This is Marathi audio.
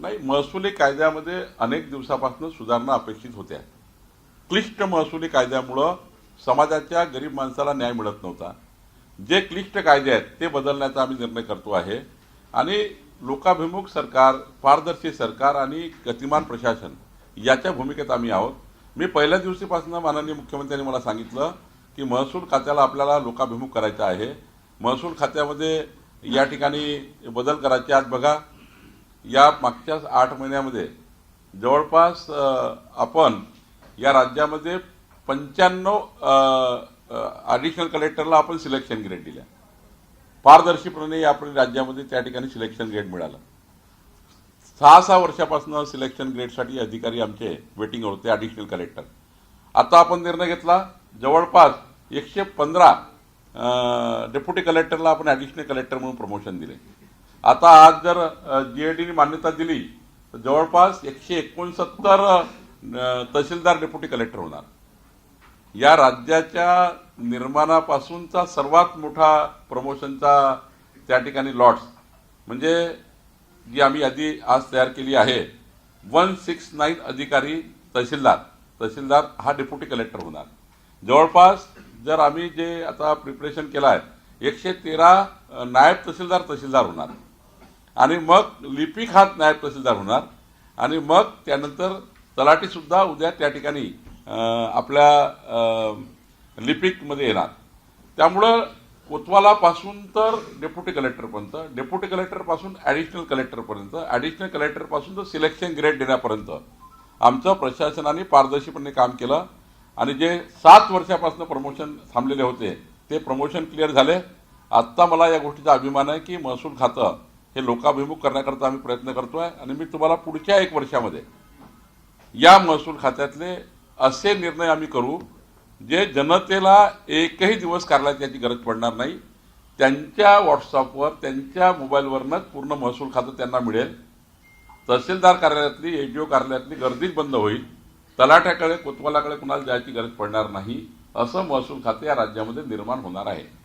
नाही महसुली कायद्यामध्ये अनेक दिवसापासून सुधारणा अपेक्षित होत्या. क्लिष्ट महसुली कायद्यामुळं समाजाच्या गरीब माणसाला न्याय मिळत नव्हता. जे क्लिष्ट कायदे आहेत ते बदलण्याचा आम्ही निर्णय करतो आहे. आणि लोकाभिमुख सरकार पारदर्शी सरकार आणि गतिमान प्रशासन याच्या भूमिकेत आम्ही आहोत. मी पहिल्या दिवशीपासून माननीय मुख्यमंत्र्यांनी मला सांगितलं की महसूल खात्याला आपल्याला लोकाभिमुख करायचं आहे. महसूल खात्यामध्ये या ठिकाणी बदल करायचे आज बघा या मागच्या आठ महिन्यामध्ये जवळपास आपण या राज्यामध्ये पंच्याण्णव ॲडिशनल कलेक्टरला आपण सिलेक्शन ग्रेड दिल्या. पारदर्शीपणे आपण राज्यामध्ये त्या ठिकाणी सिलेक्शन ग्रेड मिळालं. सहा सहा वर्षापासून सिलेक्शन ग्रेडसाठी अधिकारी आमचे वेटिंगवर होते ॲडिशनल कलेक्टर आता आपण निर्णय घेतला जवळपास एकशे पंधरा डेप्युटी कलेक्टरला आपण ॲडिशनल कलेक्टर म्हणून प्रमोशन दिले. आता आज जर जी ए टीने मान्यता दिली तर जवळपास एकशे एकोणसत्तर तहसीलदार डेप्युटी कलेक्टर होणार. या राज्याच्या निर्माणापासूनचा सर्वात मोठा प्रमोशनचा त्या ठिकाणी लॉट्स म्हणजे जी आम्ही यादी आज तयार केली आहे वन सिक्स नाईन अधिकारी तहसीलदार तहसीलदार हा डेप्युटी कलेक्टर होणार. जवळपास जर आम्ही जे आता प्रिपरेशन केलं आहे एकशे तेरा नायब तहसीलदार तहसीलदार होणार. आणि मग लिपिक हात नायब तहसीलदार होणार. आणि मग त्यानंतर तलाठीसुद्धा उद्या त्या ठिकाणी आपल्या लिपिकमध्ये येणार. त्यामुळं कोतवालापासून तर डेप्युटी कलेक्टरपर्यंत डेप्युटी कलेक्टरपासून ॲडिशनल कलेक्टरपर्यंत ॲडिशनल कलेक्टरपासून तर सिलेक्शन ग्रेड देण्यापर्यंत आमचं प्रशासनाने पारदर्शीपणे काम केलं. आणि जे सात वर्षापासून प्रमोशन थांबलेले होते ते प्रमोशन क्लिअर झाले. आत्ता मला या गोष्टीचा अभिमान आहे की महसूल खातं हे लोकाभिमुख करण्याकरता आम्ही प्रयत्न करतोय आणि मी तुम्हाला पुढच्या एक वर्षामध्ये या महसूल खात्यातले असे निर्णय आम्ही करू जे जनतेला एकही दिवस कार्यालयात याची गरज पडणार नाही. त्यांच्या व्हॉट्सअपवर त्यांच्या मोबाईलवरनंच पूर्ण महसूल खातं त्यांना मिळेल. तहसीलदार कार्यालयातली एजीओ कार्यालयातली गर्दीच बंद होईल. तलाठ्याकडे कोतवालाकडे कुणाला जायची गरज पडणार नाही. असं महसूल खाते या राज्यामध्ये निर्माण होणार आहे.